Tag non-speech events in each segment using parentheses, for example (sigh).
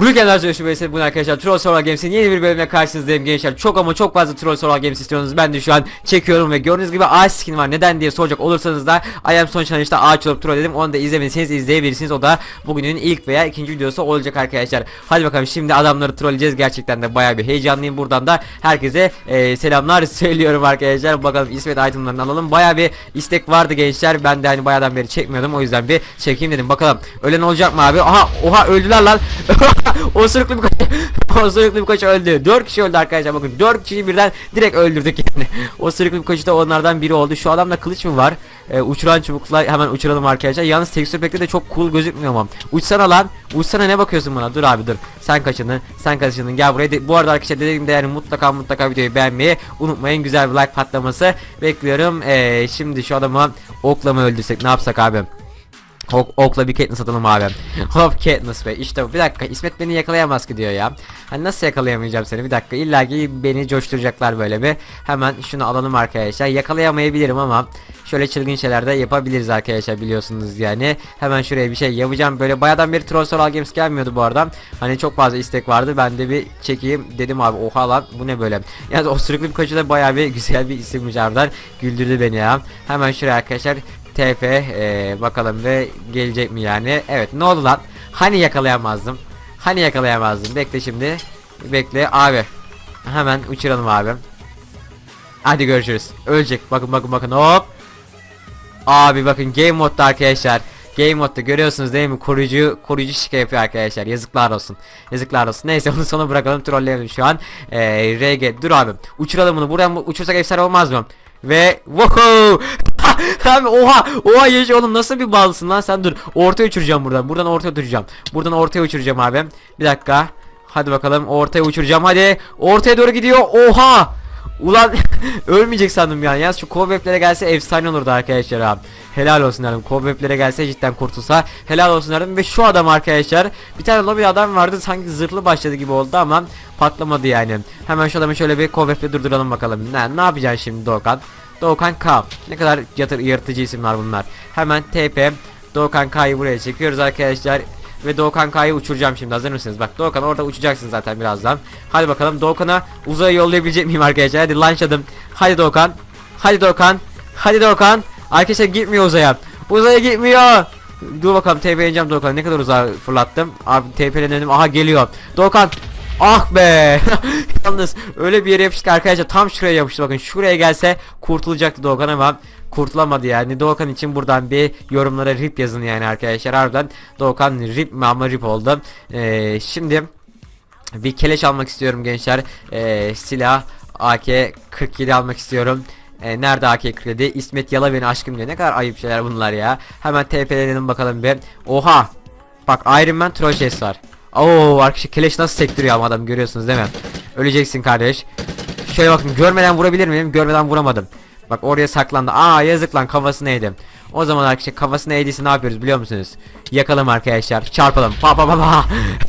Rükenler Coşu Bey'se bunu arkadaşlar Troll Survival Games'in yeni bir bölümüne karşınızdayım gençler. Çok ama çok fazla Troll Survival Games istiyorsunuz Ben de şu an çekiyorum ve gördüğünüz gibi ağaç skin var. Neden diye soracak olursanız da I am son challenge'da ağaç olup troll dedim. Onu da izlemediyseniz izleyebilirsiniz. O da bugünün ilk veya ikinci videosu olacak arkadaşlar. Hadi bakalım şimdi adamları trolleyeceğiz. Gerçekten de bayağı bir heyecanlıyım. Buradan da herkese e, selamlar (laughs) söylüyorum arkadaşlar. Bakalım İsmet itemlarını alalım. Bayağı bir istek vardı gençler. Ben de hani bayağıdan beri çekmiyordum. O yüzden bir çekeyim dedim. Bakalım Ölen olacak mı abi? Aha oha öldüler lan (laughs) (laughs) Osuruklu bir koç (laughs) Osuruklu bir koç öldü. 4 kişi öldü arkadaşlar bakın. 4 kişiyi birden direkt öldürdük yani. (laughs) Osuruklu bir koç da onlardan biri oldu. Şu adamda kılıç mı var? Ee, Uçuran çubukla hemen uçuralım arkadaşlar. Yalnız tekstür pekte de çok cool gözükmüyor ama. Uçsana lan. Uçsana ne bakıyorsun bana? Dur abi dur. Sen kaçındın sen kaçındın. Gel buraya. Bu arada arkadaşlar dediğim de yani mutlaka mutlaka videoyu beğenmeyi unutmayın. Güzel bir like patlaması bekliyorum. Ee, Şimdi şu adamı okla mı öldürsek ne yapsak abi Ok, okla bir Katniss atalım abi. (laughs) Hop Katniss be. İşte. Bir dakika. İsmet beni yakalayamaz ki diyor ya. Hani nasıl yakalayamayacağım seni? Bir dakika. İlla ki beni coşturacaklar böyle bir. Hemen şunu alalım arkadaşlar. Yakalayamayabilirim ama şöyle çılgın şeyler de yapabiliriz arkadaşlar biliyorsunuz yani. Hemen şuraya bir şey yapacağım. Böyle bayağıdan beri Troll Soral Games gelmiyordu bu arada. Hani çok fazla istek vardı. Ben de bir çekeyim dedim abi. Oha lan bu ne böyle? Yani o sürüklü bir koçu da bayağı bir (laughs) güzel bir isimmiş harbiden. Güldürdü beni ya. Hemen şuraya arkadaşlar TP e, bakalım ve gelecek mi yani? Evet ne oldu lan? Hani yakalayamazdım? Hani yakalayamazdım? Bekle şimdi. Bekle abi. Hemen uçuralım abi. Hadi görüşürüz. Ölecek. Bakın bakın bakın hop. Abi bakın game modda arkadaşlar. Game modda görüyorsunuz değil mi? Koruyucu koruyucu şike yapıyor arkadaşlar. Yazıklar olsun. Yazıklar olsun. Neyse onu sona bırakalım. Trolleyelim şu an. Ee, RG dur abi. Uçuralım bunu. Buradan bu- uçursak efsane olmaz mı? Ve wow! (laughs) Abi oha! Oha yeş oğlum nasıl bir balsın lan sen dur. Ortaya uçuracağım buradan. Buradan ortaya uçuracağım. Buradan ortaya uçuracağım abi. Bir dakika. Hadi bakalım ortaya uçuracağım hadi. Ortaya doğru gidiyor. Oha! Ulan (laughs) ölmeyecek sandım yani. Yalnız şu cobweblere gelse efsane olurdu arkadaşlar abi. Helal olsun dedim. Cobweblere gelse cidden kurtulsa helal olsun dedim. Ve şu adam arkadaşlar bir tane lobi adam vardı sanki zırhlı başladı gibi oldu ama patlamadı yani. Hemen şu adamı şöyle bir cobweble durduralım bakalım. Ne, ne yapacaksın şimdi Doğukan? Doğukan K. Ne kadar yatır, yırtıcı isimler bunlar. Hemen TP Doğukan K'yı buraya çekiyoruz arkadaşlar. Ve Doğukan K'yı uçuracağım şimdi hazır mısınız? Bak Doğukan orada uçacaksın zaten birazdan. Hadi bakalım Doğukan'a uzaya yollayabilecek miyim arkadaşlar? Hadi launchadım. Hadi Doğukan. Hadi Doğukan. Hadi Doğukan. Arkadaşlar gitmiyor uzaya. Uzaya gitmiyor. Dur bakalım TP ineceğim Doğukan. Ne kadar uzağa fırlattım. Abi TP'lenelim. Aha geliyor. Doğukan. Ah be. (laughs) Yalnız öyle bir yere yapıştık arkadaşlar. Tam şuraya yapıştı bakın. Şuraya gelse kurtulacaktı Doğukan ama kurtulamadı yani. Doğukan için buradan bir yorumlara rip yazın yani arkadaşlar. Harbiden Doğukan rip mi ama rip oldu. Ee, şimdi bir keleş almak istiyorum gençler. Ee, silah AK-47 almak istiyorum. Ee, nerede AK-47? İsmet Yala beni aşkım diyor. Ne kadar ayıp şeyler bunlar ya. Hemen TP'lenelim bakalım bir. Oha. Bak Iron Man troll chest var. Oo arkadaşlar keleş nasıl sektiriyor ama adam görüyorsunuz değil mi? Öleceksin kardeş. Şöyle bakın görmeden vurabilir miyim? Görmeden vuramadım. Bak oraya saklandı. Aa yazık lan kafasını eğdim. O zaman arkadaşlar kafasını eğdiyse ne yapıyoruz biliyor musunuz? Yakalım arkadaşlar. Çarpalım. Pa pa pa pa.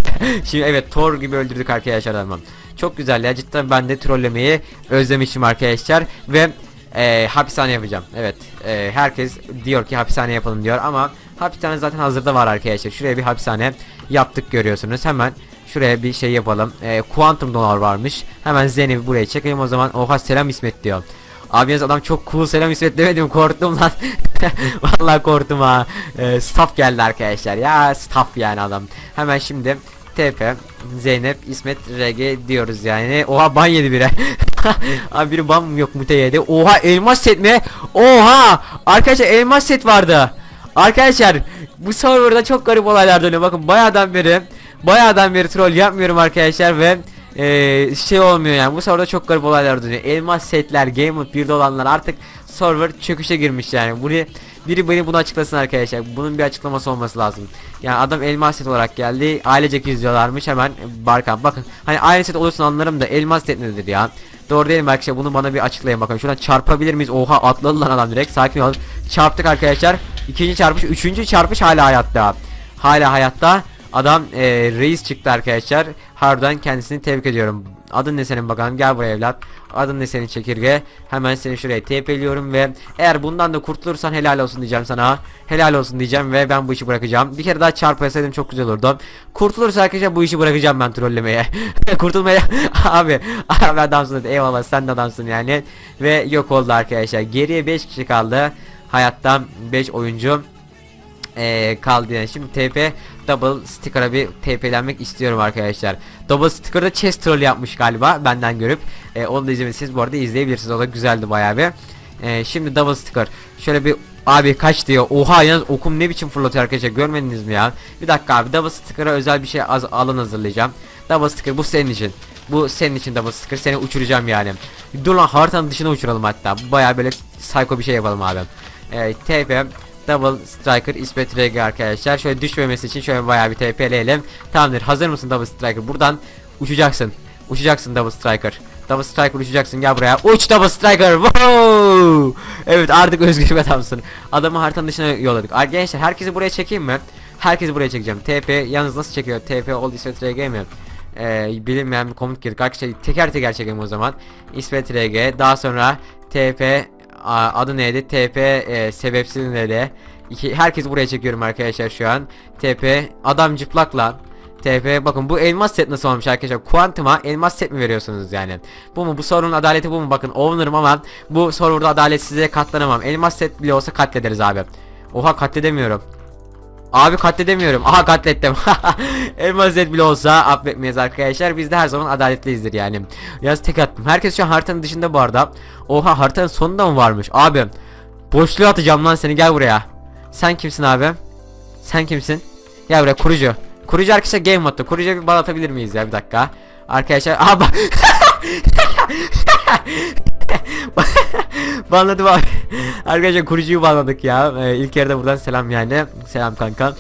(laughs) Şimdi evet Thor gibi öldürdük arkadaşlar adamı. Çok güzel ya cidden ben de trollemeyi özlemişim arkadaşlar ve e, hapishane yapacağım. Evet e, herkes diyor ki hapishane yapalım diyor ama hapishane zaten hazırda var arkadaşlar. Şuraya bir hapishane yaptık görüyorsunuz. Hemen şuraya bir şey yapalım. E, Quantum dolar varmış. Hemen Zen'i buraya çekeyim o zaman. Oha selam İsmet diyor. Abi yalnız adam çok cool selam İsmet demedim korktum lan. (laughs) Vallahi korktum ha. E, staff geldi arkadaşlar ya staff yani adam. Hemen şimdi TP Zeynep İsmet RG diyoruz yani. Oha ban yedi biri. (laughs) Abi biri ban yok mute yedi. Oha elmas set mi? Oha! Arkadaşlar elmas set vardı. Arkadaşlar bu serverda çok garip olaylar dönüyor. Bakın bayağıdan beri bayağıdan beri troll yapmıyorum arkadaşlar ve eee, şey olmuyor yani bu serverda çok garip olaylar dönüyor. Elmas setler, Game Mode 1'de olanlar artık server çöküşe girmiş yani. Bunu biri beni bunu açıklasın arkadaşlar. Bunun bir açıklaması olması lazım. Yani adam elmas set olarak geldi. Ailecek izliyorlarmış hemen Barkan. Bakın hani aynı set olursun anlarım da elmas set nedir ya? Doğru değil mi arkadaşlar? Bunu bana bir açıklayın bakalım. Şuradan çarpabilir miyiz? Oha atladı lan adam direkt. Sakin olun. Çarptık arkadaşlar. İkinci çarpış, üçüncü çarpış hala hayatta. Hala hayatta. Adam e, reis çıktı arkadaşlar. Harbiden kendisini tebrik ediyorum. Adın ne senin bakalım gel buraya evlat. Adın ne senin çekirge. Hemen seni şuraya TP'liyorum ve eğer bundan da kurtulursan helal olsun diyeceğim sana. Helal olsun diyeceğim ve ben bu işi bırakacağım. Bir kere daha çarpasaydım çok güzel olurdu. Kurtulursa arkadaşlar bu işi bırakacağım ben trollemeye. (laughs) Kurtulmaya (laughs) abi abi adamsın eyvallah sen de adamsın yani. Ve yok oldu arkadaşlar. Geriye 5 kişi kaldı. Hayattan 5 oyuncu eee kaldı yani. Şimdi TP double sticker'a bir TP'lenmek istiyorum arkadaşlar. Double sticker'da chest troll yapmış galiba benden görüp. Eee, onu da izlemediyseniz bu arada izleyebilirsiniz. O da güzeldi bayağı bir. Eee, şimdi double sticker. Şöyle bir abi kaç diyor. Oha yalnız okum ne biçim fırlatıyor arkadaşlar görmediniz mi ya? Bir dakika abi double sticker'a özel bir şey az alan hazırlayacağım. Double sticker bu senin için. Bu senin için double sticker seni uçuracağım yani. Dur lan haritanın dışına uçuralım hatta. Bayağı böyle psycho bir şey yapalım abi. Eee TP Double Striker İsmet RG arkadaşlar. Şöyle düşmemesi için şöyle bayağı bir TP'leyelim. Tamamdır. Hazır mısın Double Striker? Buradan uçacaksın. Uçacaksın Double Striker. Double Striker uçacaksın. Gel buraya. Uç Double Striker. Wow! Evet artık özgür bir adamsın. Adamı haritanın dışına yolladık. Arkadaşlar herkesi buraya çekeyim mi? Herkesi buraya çekeceğim. TP yalnız nasıl çekiyor? TP Old İsmet RG mi? Ee, bilinmeyen bir komut girdik. Arkadaşlar teker teker çekelim o zaman. İsmet RG. Daha sonra TP adı neydi? TP e, sebepsiz neydi? İki, herkes buraya çekiyorum arkadaşlar şu an. TP adam cıplakla. TP bakın bu elmas set nasıl olmuş arkadaşlar? Quantum'a elmas set mi veriyorsunuz yani? Bu mu? Bu sorunun adaleti bu mu? Bakın owner'ım ama bu serverda adaletsizliğe katlanamam. Elmas set bile olsa katlederiz abi. Oha katledemiyorum. Abi katledemiyorum. Aha katlettim. (laughs) Elmas set bile olsa affetmeyiz arkadaşlar. Biz de her zaman adaletliyizdir yani. Yaz tek attım. Herkes şu an haritanın dışında bu arada. Oha haritanın sonunda mı varmış? Abi boşluğa atacağım lan seni gel buraya. Sen kimsin abi? Sen kimsin? Gel buraya kurucu. Kurucu arkadaşlar game modda. Kurucuya bir bal atabilir miyiz ya bir dakika. Arkadaşlar aa bak. (laughs) (laughs) Banladım abi. Arkadaşlar kurucuyu banladık ya. Ee, ilk yerde buradan selam yani. Selam kanka.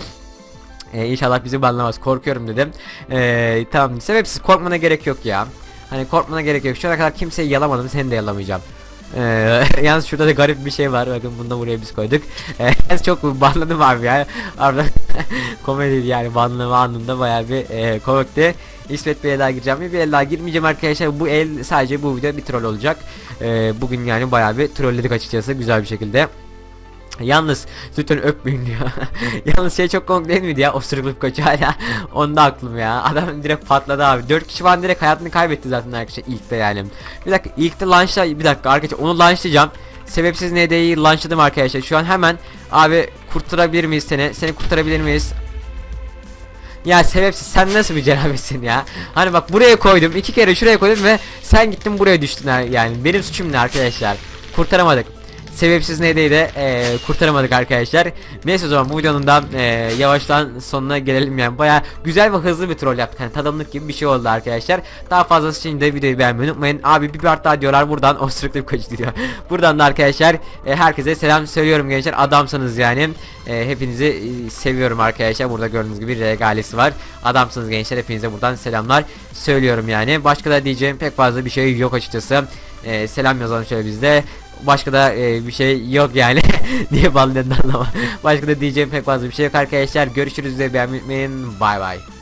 Ee, inşallah bizi banlamaz. Korkuyorum dedim. Ee, tamam. Sebepsiz korkmana gerek yok ya. Hani korkmana gerek yok. Şu ana kadar kimseyi yalamadım. Seni de yalamayacağım. Ee, (laughs) yalnız şurada da garip bir şey var. Bakın bunu da buraya biz koyduk. Ee, çok banladım abi ya. Arada (laughs) komedi yani banlama anında bayağı bir e, komikti. İsmet bir el daha gireceğim. Bir el daha girmeyeceğim arkadaşlar. Bu el sadece bu video bir troll olacak. Ee, bugün yani bayağı bir trolledik açıkçası güzel bir şekilde. Yalnız lütfen öpmeyin diyor. (laughs) Yalnız şey çok komik değil miydi ya? Osuruklup koçu hala. (laughs) Onda aklım ya. Adam direkt patladı abi. 4 kişi falan direkt hayatını kaybetti zaten arkadaşlar ilkte yani. Bir dakika ilkte launchla bir dakika arkadaşlar onu launchlayacağım. Sebepsiz ND'yi launchladım arkadaşlar. Şu an hemen abi kurtarabilir miyiz seni? Seni kurtarabilir miyiz? Ya sebepsiz sen nasıl bir cenabetsin ya? Hani bak buraya koydum iki kere şuraya koydum ve sen gittin buraya düştün yani benim suçum ne arkadaşlar? Kurtaramadık. Sebepsiz nedeniyle de eee, kurtaramadık arkadaşlar. Neyse o zaman bu videonun da eee, yavaştan sonuna gelelim yani. Baya güzel ve hızlı bir troll yaptık. Hani tadımlık gibi bir şey oldu arkadaşlar. Daha fazlası için de videoyu beğenmeyi unutmayın. Abi bir part daha diyorlar buradan (laughs) osuruklu kaçı diyor. buradan da arkadaşlar e, herkese selam söylüyorum gençler. Adamsınız yani. E, hepinizi e, seviyorum arkadaşlar. Burada gördüğünüz gibi regalesi var. Adamsınız gençler. Hepinize buradan selamlar söylüyorum yani. Başka da diyeceğim pek fazla bir şey yok açıkçası. E, selam yazalım şöyle bizde. Başka da e, bir şey yok yani. (laughs) Niye banladın anlama. Başka da diyeceğim pek fazla bir şey yok arkadaşlar. Görüşürüz ve beğenmeyi unutmayın. Bay bay.